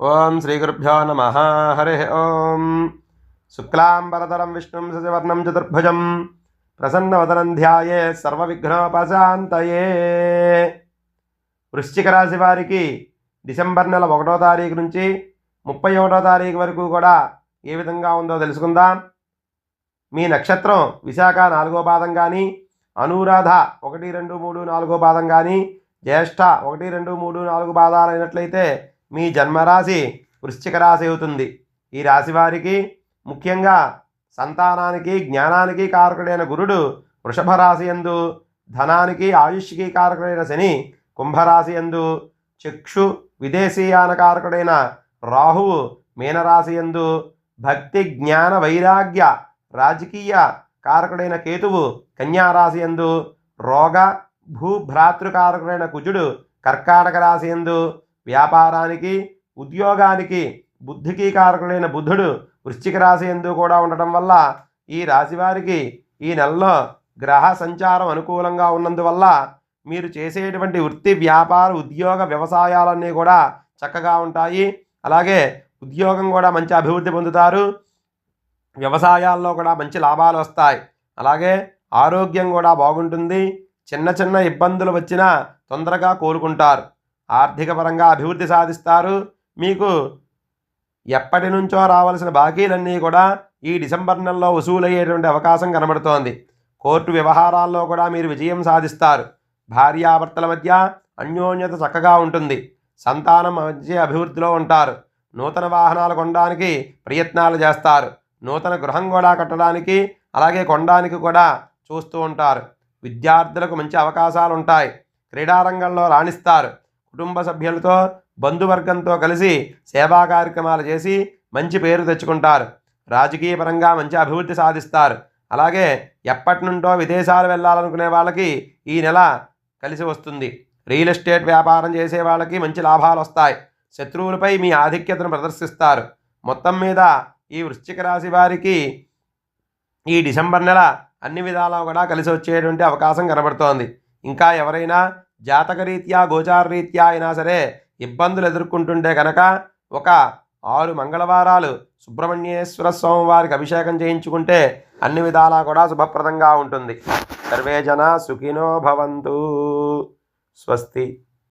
ఓం శ్రీగురుభ్యో నమ. హరి ఓం. శుక్లాంబరతరం విష్ణుం శశివర్ణం చతుర్భుజం. ప్రసన్నవదనం ధ్యాయే సర్వవిఘ్నోపశాంతయే. వృశ్చిక రాశి వారికి డిసెంబర్ నెల ఒకటో తారీఖు నుంచి ముప్పై ఒకటో తారీఖు వరకు కూడా ఏ విధంగా ఉందో తెలుసుకుందాం. మీ నక్షత్రం విశాఖ నాలుగో పాదం కానీ అనురాధ ఒకటి రెండు మూడు నాలుగో పాదం కానీ జ్యేష్ఠ ఒకటి రెండు మూడు నాలుగు పాదాలు అయినట్లయితే మీ జన్మరాశి వృశ్చిక రాశి అవుతుంది. ఈ రాశి వారికి ముఖ్యంగా సంతానానికి జ్ఞానానికి కారకుడైన గురుడు వృషభ రాశి ఎందు ధనానికి ఆయుష్కి కారకుడైన శని కుంభరాశి ఎందు చక్షు విదేశీయాన కారకుడైన రాహువు మీనరాశి ఎందు భక్తి జ్ఞాన వైరాగ్య రాజకీయ కారకుడైన కేతువు కన్యారాశి ఎందు రోగ భూభ్రాతృకారకుడైన కుజుడు కర్కాటక రాశి ఎందు వ్యాపారానికి ఉద్యోగానికి బుద్ధికి కారకుడైన బుద్ధుడు వృశ్చిక రాశి ఎందు కూడా ఉండటం వల్ల ఈ రాశి వారికి ఈ నెలలో గ్రహ సంచారం అనుకూలంగా ఉన్నందువల్ల మీరు చేసేటువంటి వృత్తి వ్యాపార ఉద్యోగ వ్యవసాయాలన్నీ కూడా చక్కగా ఉంటాయి. అలాగే ఉద్యోగం కూడా మంచి అభివృద్ధి పొందుతారు. వ్యవసాయాల్లో కూడా మంచి లాభాలు వస్తాయి. అలాగే ఆరోగ్యం కూడా బాగుంటుంది. చిన్న చిన్న ఇబ్బందులు వచ్చినా తొందరగా కోలుకుంటారు. ఆర్థిక పరంగా అభివృద్ధి సాధిస్తారు. మీకు ఎప్పటి నుంచో రావాల్సిన బాకీలన్నీ కూడా ఈ డిసెంబర్ నెలలో వసూలయ్యేటువంటి అవకాశం కనబడుతోంది. కోర్టు వ్యవహారాల్లో కూడా మీరు విజయం సాధిస్తారు. భార్యాభర్తల మధ్య అన్యోన్యత చక్కగా ఉంటుంది. సంతానం మంచి అభివృద్ధిలో ఉంటారు. నూతన వాహనాలు కొనడానికి ప్రయత్నాలు చేస్తారు. నూతన గృహం కూడా కట్టడానికి అలాగే కొనడానికి కూడా చూస్తూ ఉంటారు. విద్యార్థులకు మంచి అవకాశాలు ఉంటాయి క్రీడారంగంలో రాణిస్తారు. కుటుంబ సభ్యులతో బంధువర్గంతో కలిసి సేవా కార్యక్రమాలు చేసి మంచి పేరు తెచ్చుకుంటారు. రాజకీయ పరంగా మంచి అభివృద్ధి సాధిస్తారు. అలాగే ఎప్పటి నుండో విదేశాలు వెళ్ళాలనుకునే వాళ్ళకి ఈ నెల కలిసి వస్తుంది. రియల్ ఎస్టేట్ వ్యాపారం చేసే వాళ్ళకి మంచి లాభాలు వస్తాయి. శత్రువులపై మీ ఆధిక్యతను ప్రదర్శిస్తారు. మొత్తం మీద ఈ వృశ్చిక రాశి వారికి ఈ డిసెంబర్ నెల అన్ని విధాలా కూడా కలిసి వచ్చేటువంటి అవకాశం కనబడుతోంది. ఇంకా ఎవరైనా జాతకరీత్యా గోచారరీత్యా అయినా సరే ఇబ్బందులు ఎదుర్కొంటుంటే కనుక ఒక ఆరు మంగళవారాలు సుబ్రహ్మణ్యేశ్వర స్వామి వారికి అభిషేకం చేయించుకుంటే అన్ని విధాలా కూడా శుభప్రదంగా ఉంటుంది. సర్వే జన సుఖినో భవంతు. స్వస్తి.